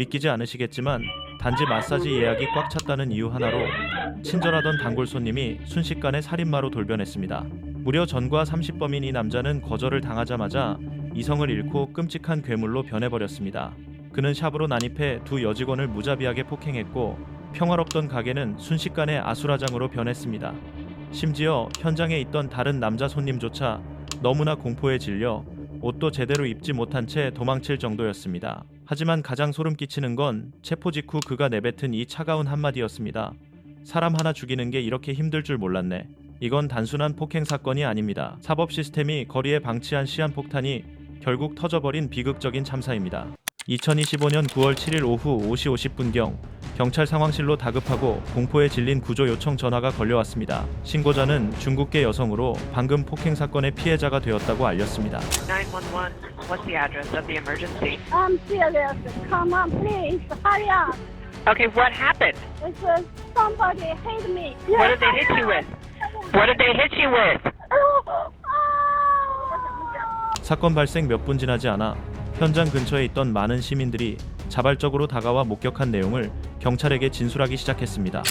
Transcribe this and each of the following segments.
믿기지 않으시겠지만 단지 마사지 예약이 꽉 찼다는 이유 하나로 친절하던 단골 손님이 순식간에 살인마로 돌변했습니다. 무려 전과 30범인 이 남자는 거절을 당하자마자 이성을 잃고 끔찍한 괴물로 변해버렸습니다. 그는 샵으로 난입해 두 여직원을 무자비하게 폭행했고 평화롭던 가게는 순식간에 아수라장으로 변했습니다. 심지어 현장에 있던 다른 남자 손님조차 너무나 공포에 질려 옷도 제대로 입지 못한 채 도망칠 정도였습니다. 하지만 가장 소름 끼치는 건 체포 직후 그가 내뱉은 이 차가운 한마디였습니다. 사람 하나 죽이는 게 이렇게 힘들 줄 몰랐네. 이건 단순한 폭행 사건이 아닙니다. 사법 시스템이 거리에 방치한 시한폭탄이 결국 터져버린 비극적인 참사입니다. 2025년 9월 7일 오후 5시 50분경 경찰 상황실로 다급하고 공포에 질린 구조 요청 전화가 걸려왔습니다. 신고자는 중국계 여성으로 방금 폭행 사건의 피해자가 되었다고 알렸습니다. 911, what's the address of the emergency? I'm serious. Come on, please. Hurry up. Okay, what happened? It's, uh, somebody hit me. What did they hit you with? What did they hit you with? 사건 발생 몇 분 지나지 않아 현장 근처에 있던 많은 시민들이 자발적으로 다가와 목격한 내용을 경찰에게 진술하기 시작했습니다.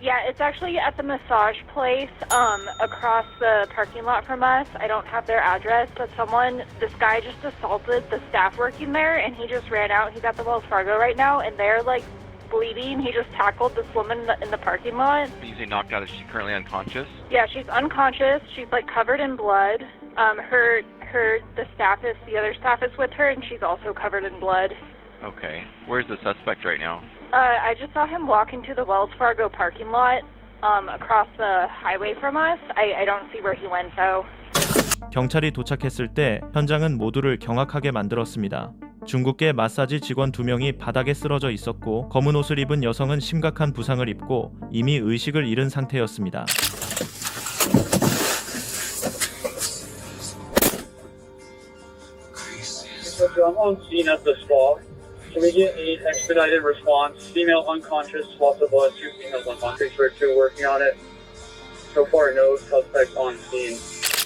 Yeah, it's actually at the massage place um, across the parking lot from us. I don't have their address, but someone, this guy just assaulted the staff working there, and he just ran out. He's at the Wells Fargo right now, and they're like bleeding. He just tackled this woman in the, in the parking lot. You say knocked out. Is she currently unconscious? Yeah, she's unconscious. She's like covered in blood. Um, her, her, the staff is, the other staff is with her, and she's also covered in blood. Okay. Where's the suspect right now? Uh, I just saw him walk into the Wells Fargo parking lot um, across the highway from us. I, I don't see where he went though. 경찰이 도착했을 때 현장은 모두를 경악하게 만들었습니다. 중국계 마사지 직원 두 명이 바닥에 쓰러져 있었고 검은 옷을 입은 여성은 심각한 부상을 입고 이미 의식을 잃은 상태였습니다. We're almost seen at the store. Immediately expedited response, female unconscious, lots of blood, two females unconscious, we're two working on it. So far, no suspect on scene.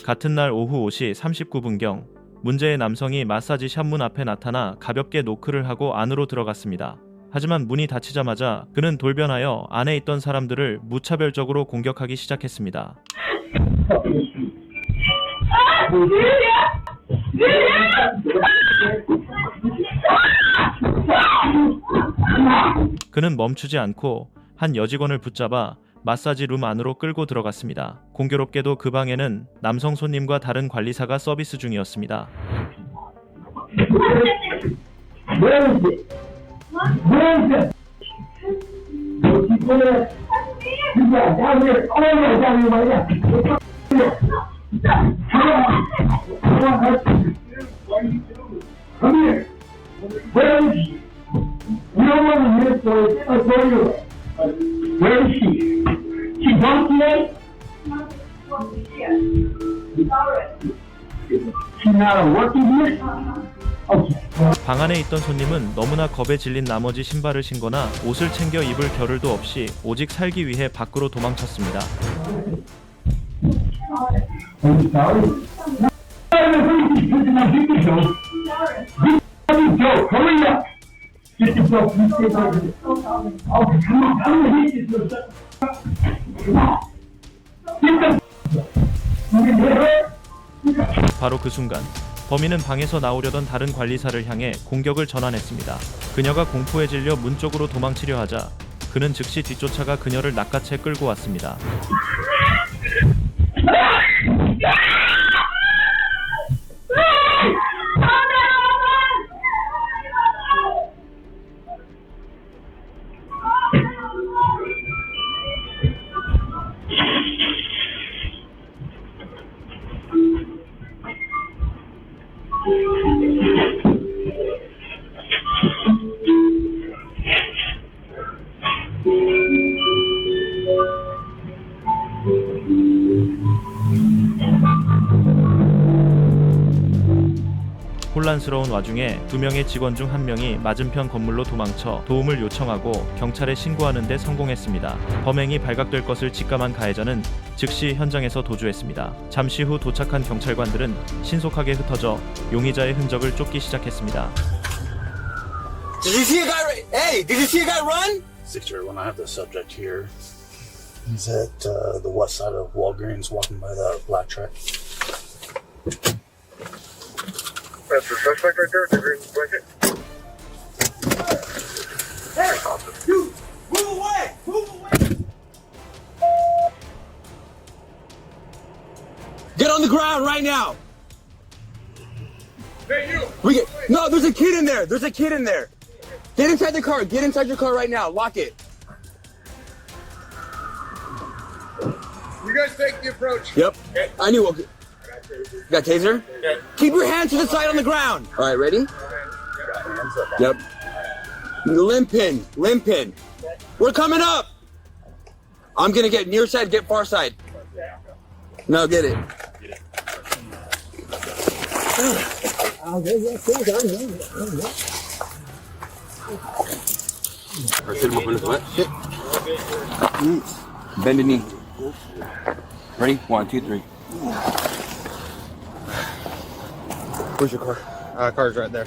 같은 날 오후 5시 39분경 문제의 남성이 마사지 샵 문 앞에 나타나 가볍게 노크를 하고 안으로 들어갔습니다. 하지만 문이 닫히자마자 그는 돌변하여 안에 있던 사람들을 무차별적으로 공격하기 시작했습니다. 그는 멈추지 않고 한 여직원을 붙잡아 마사지 룸 안으로 끌고 들어갔습니다. 공교롭게도 그 방에는 남성 손님과 다른 관리사가 서비스 중이었습니다. waited for a girl. Where is she? She drunk today? She's not working here? Okay. 방 안에 있던 손님은 너무나 겁에 질린 나머지 신발을 신거나 옷을 챙겨 입을 겨를도 없이 오직 살기 위해 밖으로 도망쳤습니다. I'm sorry. I'm sorry. I'm sorry. I'm sorry. Hurry up. Mr. Brooks, you stay over h e e come on, I'm gonna hit you, s i s t e 바로 그 순간 범인은 방에서 나오려던 다른 관리사를 향해 공격을 전환했습니다. 그녀가 공포에 질려 문 쪽으로 도망치려 하자 그는 즉시 뒤쫓아가 그녀를 낚아채 끌고 왔습니다. 혼란스러운 와중에 두 명의 직원 중 한 명이 맞은편 건물로 도망쳐 도움을 요청하고 경찰에 신고하는데 성공했습니다. 범행이 발각될 것을 직감한 가해자는 즉시 현장에서 도주했습니다. 잠시 후 도착한 경찰관들은 신속하게 흩어져 용의자의 흔적을 쫓기 시작했습니다. Did you see a guy? Hey, did you see a guy run? Six zero one. I have the subject here. He's at uh, the west side of Walgreens, walking by the black truck. That's the suspect right there, the green blanket. You! Move away! Move away! Get on the ground right now! Hey, you! We get, no, there's a kid in there! There's a kid in there! Get inside the car! Get inside your car right now! Lock it! You guys take the approach. Yep. Okay. I knew. Okay. You got taser? Yeah. Keep your hands to the side on the ground. All right, ready? Yep. Limpin, limpin. We're coming up. I'm gonna get near side, get far side. No, get it. Bend a knee. Ready? One, two, three. Where's your car? Uh, car's right there.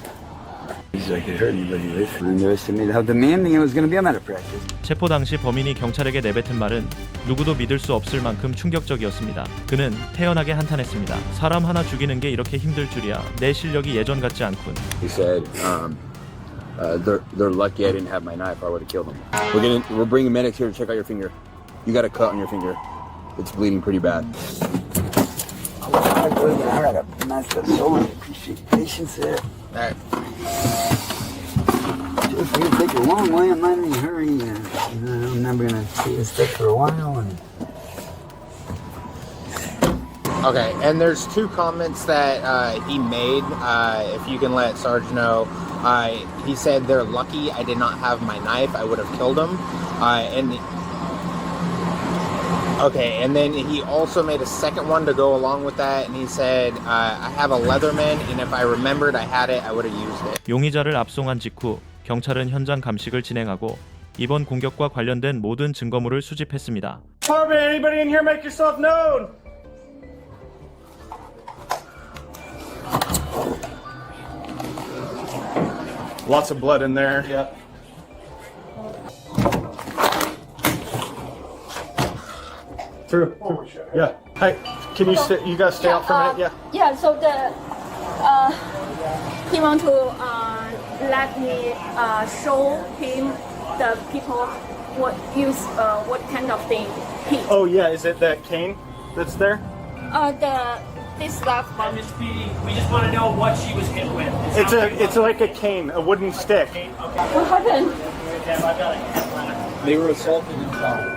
He's like, it hurt anybody with. I underestimated how demanding it was going to be. I'm out of practice. 체포 당시 범인이 경찰에게 내뱉은 말은 누구도 믿을 수 없을 만큼 충격적이었습니다. 그는 태연하게 한탄했습니다. 사람 하나 죽이는 게 이렇게 힘들 줄이야. 내 실력이 예전 같지 않군. He said, um, uh, they're, they're lucky I didn't have my knife. I would have killed them. We're, getting, we're bringing medics here to check out your finger. You got a cut on your finger. It's bleeding pretty bad. gotta go in there. I gotta mess up so much. Appreciate your patience here. All right. Just gonna take a long way. I'm not in a hurry. And, you know, I'm never gonna see this stick for a while. And Okay, and there's two comments that uh, he made. Uh, if you can let Sarge know, uh, he said they're lucky I did not have my knife. I would have killed him. Uh, and Okay, and then he also made a second one to go along with that, and he said, uh, "I have a Leatherman, and if I remembered I had it, I would have used it." 용의자를 압송한 직후 경찰은 현장 감식을 진행하고 이번 공격과 관련된 모든 증거물을 수집했습니다. Harvey, anybody in here make yourself known? Lots of blood in there. Yep. Through, oh, Yeah. Hey, can you sit? You guys stay out for a minute. Uh, yeah. Yeah. So the uh, he want to uh, let me uh, show him the people what use uh, what kind of thing he. Oh yeah, is it that cane that's there? Uh, the this last one. Miss Petey, we just want to know what she was hit with. It's a it's like a cane, a wooden stick. cane. Okay. What happened? They were assaulted and shot.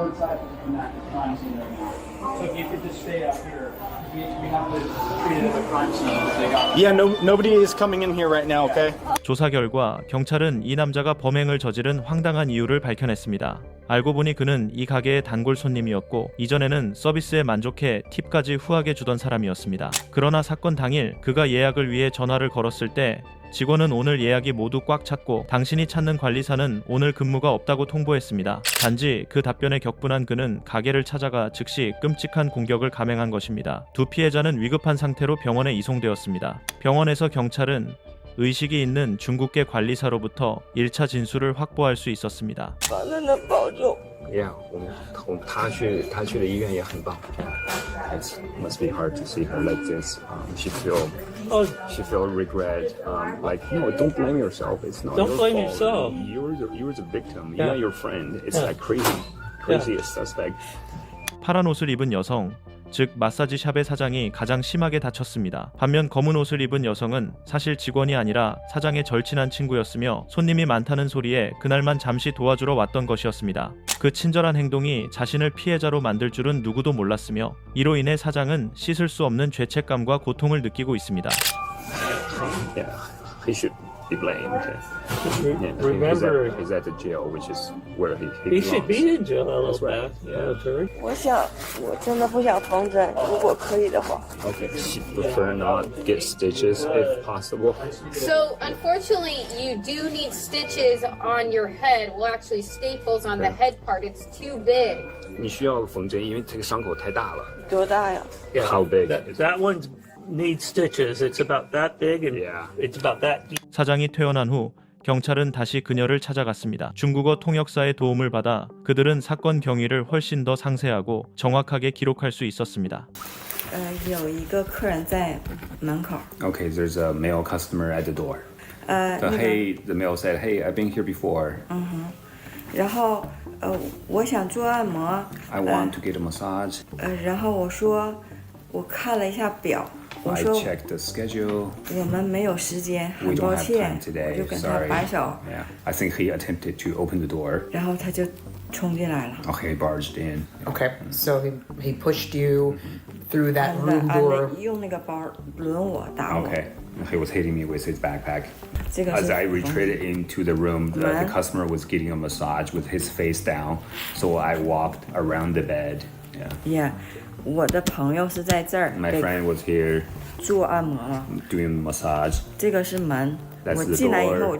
forward side from that crime scene right now. So if you could just stay up here, we, we have to treat it as a crime scene if they got Yeah, no, nobody is coming in here right now, okay? 조사 결과 경찰은 이 남자가 범행을 저지른 황당한 이유를 밝혀냈습니다. 알고 보니 그는 이 가게의 단골 손님이었고 이전에는 서비스에 만족해 팁까지 후하게 주던 사람이었습니다. 그러나 사건 당일 그가 예약을 위해 전화를 걸었을 때 직원은 오늘 예약이 모두 꽉 찼고 당신이 찾는 관리사는 오늘 근무가 없다고 통보했습니다. 단지 그 답변에 격분한 그는 가게를 찾아가 즉시 끔찍한 공격을 감행한 것입니다. 두 피해자는 위급한 상태로 병원에 이송되었습니다. 병원에서 경찰은 의식이 있는 중국계 관리사로부터 1차 진술을 확보할 수 있었습니다. 바나나 빠져. Yeah, It must be hard to see her like this. Um, she feel oh. she feel regret. Um, like no, don't blame yourself. It's not. Don't your blame fault. yourself. You're the, you're the victim. You're your friend. It's like crazy, craziest suspect. 파란 옷을 입은 여성 즉 마사지 샵의 사장이 가장 심하게 다쳤습니다. 반면 검은 옷을 입은 여성은 사실 직원이 아니라 사장의 절친한 친구였으며 손님이 많다는 소리에 그날만 잠시 도와주러 왔던 것이었습니다. 그 친절한 행동이 자신을 피해자로 만들 줄은 누구도 몰랐으며 이로 인해 사장은 씻을 수 없는 죄책감과 고통을 느끼고 있습니다. Yeah, be blamed. Yeah, Remember, he's at, he's at, the jail, which is where he, he, he should be in jail. That's right. Yeah. Okay. 我想，我真的不想缝针，如果可以的话。Okay, she prefer not get stitches if possible. So unfortunately, you do need stitches on your head. Well, actually, staples on the head part. It's too big. 你需要缝针，因为这个伤口太大了。多大呀？How big? That, that needs stitches. It's about that big and yeah. it's about that deep. 사장이 퇴원한 후 경찰은 다시 그녀를 찾아갔습니다. 중국어 통역사의 도움을 받아 그들은 사건 경위를 훨씬 더 상세하고 정확하게 기록할 수 있었습니다. Okay, there's a male customer at the door. The hey, the male said, "Hey, I've been here before." 然后，呃，我想做按摩。I want to get a massage. 呃，然后我说，我看了一下表。I checked the schedule. We don't have time today. Sorry. I think he attempted to open the door. he barged in. Okay, mm. so he, he pushed you mm-hmm. through that uh, room door. Okay. He was hitting me with his backpack. As I retreated into the room, the, the customer was getting a massage with his face down. So I walked around the bed. Yeah. Yeah，我的朋友是在这儿 My friend was here 做按摩了。doing massage. 这个是门，That's the door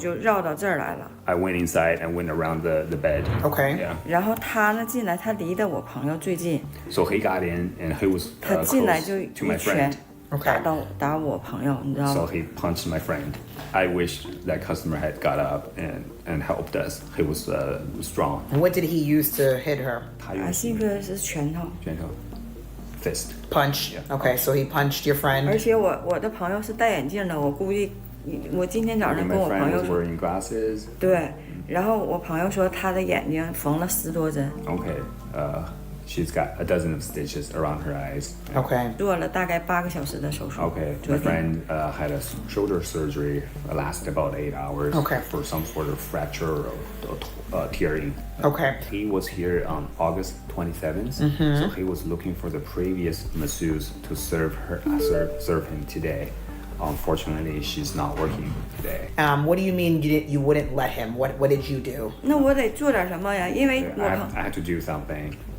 went inside and went around the, the bed. Okay. Yeah. 然后他呢进来，他离得我朋友最近，So he got in and he was 他 uh, 进来 close 就 He my friend. punched my friend. I wish that customer had got up and, and helped us. He was uh, strong. What did he use to hit her? 他用 fist. Punch. Yeah. Okay, so he punched your friend. 且我我的朋友是戴眼镜的，我估计，我今天早 and my 我朋 friends 友 glasses. 对，然后我朋友说他的眼睛缝了十多针，Okay. Uh, She's got a dozen of stitches around her eyes. Okay. Okay. My friend uh, had a shoulder surgery that lasted about eight hours. Okay. For some sort of fracture or, or uh, tearing. Okay. He was here on August 27th, mm-hmm. so he was looking for the previous masseuse to serve her uh, serve, serve him today. Unfortunately, she's not working today. Um, what do you mean you didn't, you wouldn't let him? What what did you do? No, I have to do something.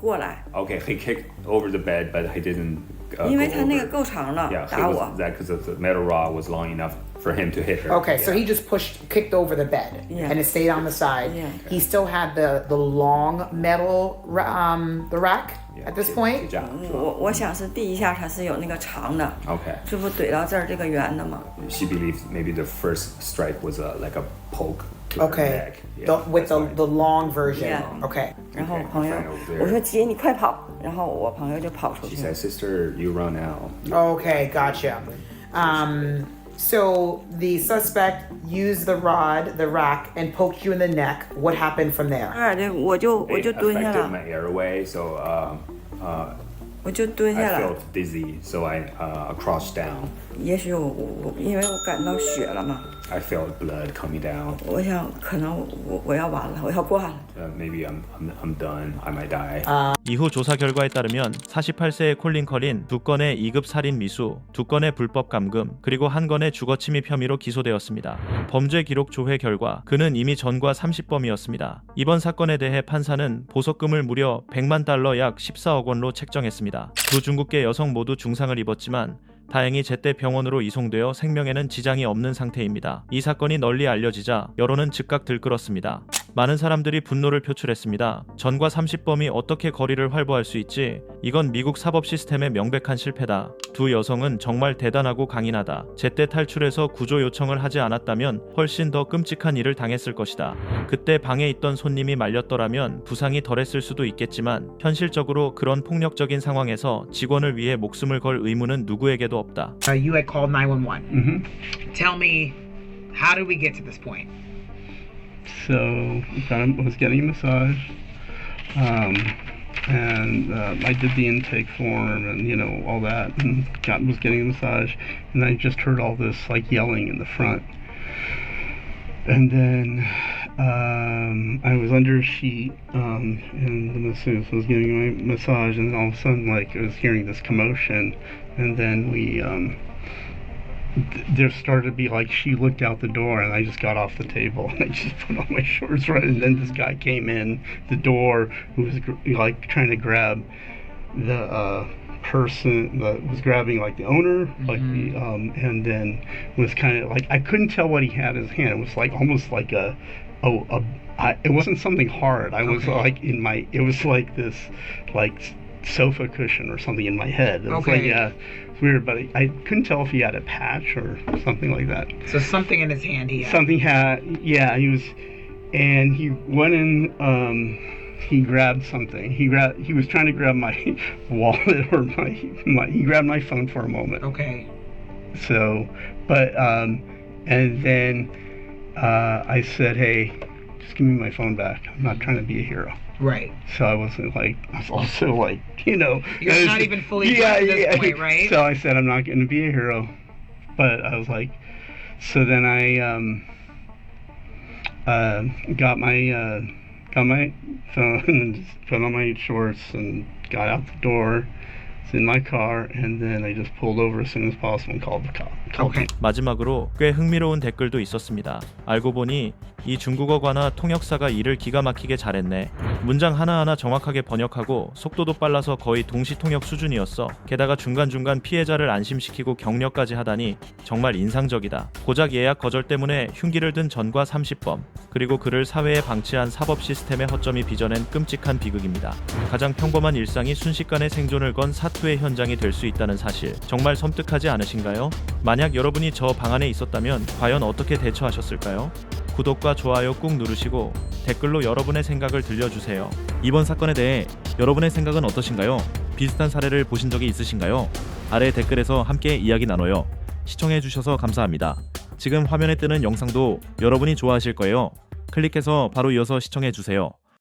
过来。Okay, he kicked over the bed, but he didn't. Uh, 因为他那个够长了 he was that because the metal rod was long enough for him to hit her. Okay, so he just pushed, kicked over the bed, Yeah. and it stayed on the side. Yeah. He still had the the long metal um the rack at this point. Yeah. 我我想是第一下他是有那个长的，Okay. 这不怼到这儿这个圆的吗？She believes maybe the first strike was uh, like a poke Okay. Yeah, The, with the, the long version. Yeah. Okay. Okay, She said, "Sister, you run out." Okay, gotcha. Um, so the suspect used the rod, the rack, and poked you in the neck. What happened from there? Ah, it affected airway, so um, uh, 我就蹲下来。I felt dizzy, so I uh crouched down. 也许我我因为我感到血了嘛。I felt blood coming down. 我想可能我我要完了，我要挂了。Uh, maybe I'm I'm I'm done. I might die. 아. 이후 조사 결과에 따르면 48세의 콜린 커린 두 건의 2급 살인 미수, 두 건의 불법 감금, 그리고 한 건의 주거 침입 혐의로 기소되었습니다. 범죄 기록 조회 결과 그는 이미 전과 30범이었습니다. 이번 사건에 대해 판사는 보석금을 무려 100만 달러 약 14억 원로 책정했습니다. 있습니다. 두 중국계 여성 모두 중상을 입었지만 다행히 제때 병원으로 이송되어 생명에는 지장이 없는 상태입니다. 이 사건이 널리 알려지자 여론은 즉각 들끓었습니다. 많은 사람들이 분노를 표출했습니다. 전과 30범이 어떻게 거리를 활보할 수 있지? 이건 미국 사법 시스템의 명백한 실패다. 두 여성은 정말 대단하고 강인하다. 제때 탈출해서 구조 요청을 하지 않았다면 훨씬 더 끔찍한 일을 당했을 것이다. 그때 방에 있던 손님이 말렸더라면 부상이 덜했을 수도 있겠지만 현실적으로 그런 폭력적인 상황에서 직원을 위해 목숨을 걸 의무는 누구에게도 Uh, you had called 911. Mm-hmm. Tell me, how did we get to this point? So, I was getting a massage, um, and uh, I did the intake form and, you know, all that, and got, was getting a massage, and I just heard all this, like, yelling in the front. And then um, I was under a sheet, um, and the masseuse was giving me a massage, and all of a sudden, like, I was hearing this commotion, and then we um, there started to be like she looked out the door and I just got off the table and I just put on my shorts right and then this guy came in the door who was like trying to grab the uh, person that was grabbing like the owner like mm-hmm. the um, and then was kind of like I couldn't tell what he had in his hand it was like almost like a oh it wasn't something hard I okay. was like in my it was like this like sofa cushion or something in my head. It was okay. like, yeah, it's weird, but I, I, couldn't tell if he had a patch or something like that. So something in his hand he had. Something had, yeah, he was, and he went in, um, he grabbed something. He grabbed, he was trying to grab my wallet or my, my, he grabbed my phone for a moment. Okay. So, but, um, and then uh, I said, hey, just give me my phone back. I'm not trying to be a hero. Right. So I wasn't like, I was also like, you know. You're not even fully yeah, at this point, right? So I said, I'm not going to be a hero. But I was like, so then I um, uh, got my uh, got my phone and just put on my shorts and got out the door in my car and then I just pulled over as soon as possible and called the cop. okay. 마지막으로 꽤 흥미로운 댓글도 있었습니다. 알고 보니 이 중국어 관화 통역사가 일을 기가 막히게 잘했네. 문장 하나하나 정확하게 번역하고 속도도 빨라서 거의 동시 통역 수준이었어. 게다가 중간중간 피해자를 안심시키고 격려까지 하다니 정말 인상적이다. 고작 예약 거절 때문에 흉기를 든 전과 30범, 그리고 그를 사회에 방치한 사법 시스템의 허점이 빚어낸 끔찍한 비극입니다. 가장 평범한 일상이 순식간에 생존을 건 사태 전투의 현장이 될 수 있다는 사실 정말 섬뜩하지 않으신가요? 만약 여러분이 저 방안에 있었다면 과연 어떻게 대처하셨을까요? 구독과 좋아요 꾹 누르시고 댓글로 여러분의 생각을 들려주세요. 이번 사건에 대해 여러분의 생각은 어떠신가요? 비슷한 사례를 보신 적이 있으신가요? 아래 댓글에서 함께 이야기 나눠요. 시청해주셔서 감사합니다. 지금 화면에 뜨는 영상도 여러분이 좋아하실 거예요. 클릭해서 바로 이어서 시청해주세요.